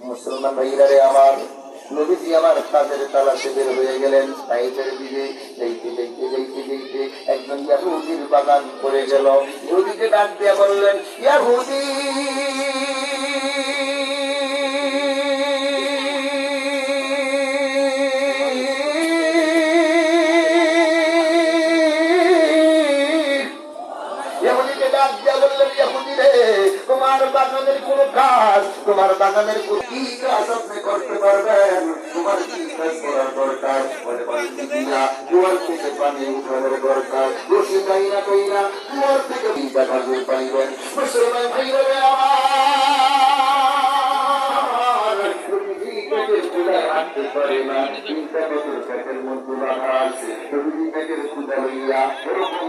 মুসলমান ভাইরা রে আমার নদীটি আমার কাজের তালাশে বের হয়ে গেলেন। তাইফের দিকে যাইতে যাইতে যাইতে যাইতে একজন ইয়াহুদির বাগান পড়ে গেল। ইহুদিকে ডাক দিয়া বললেন, ইয়াহুদি! ডাক দিয়া বললেন ইহুদি রে, তোমার বাগানের কোন কাজ, তোমার বাগানের কোন কি কাজ আপনি করতে পারবেন? তোমার কি কাজ করার দরকার? বলে বলতে দিয়া কুয়ার থেকে পানি উঠানোর দরকার। রশি কাইনা কাইনা কুয়ার থেকে ভিজা খাজুর পাইবেন। মুসলমান ভাইরা রে আমার পেটের ক্ষুদা রাখতে পারে না? ইন্টারনেটের পেটের মধ্যে বাধা আছে। রুগী পেটের ক্ষুদা লইয়া এরকম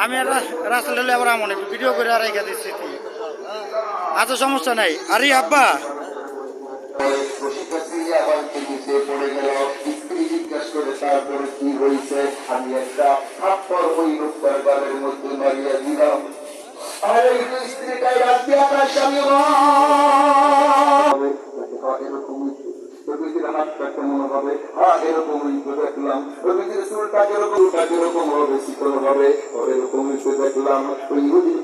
আমি রাস্তা লেলে আবার একটু ভিডিও করে আর রেখে দিচ্ছি আচ্ছা সমস্যা নাই। আরে আব্বা। তারপরে কি হয়েছে আমি একটা থাপ্পর ওই মধ্যে মারিয়া দিলাম আপনার স্বামী এরকমই হ্যাঁ এরকম তো দেখলাম। প্রকৃতির চুলটা কীরকম চুলটা কীরকম হবে, শীতল হবে, এরকমই তো দেখলাম। ওই ইহুদির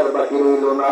আর বাকি রইল না।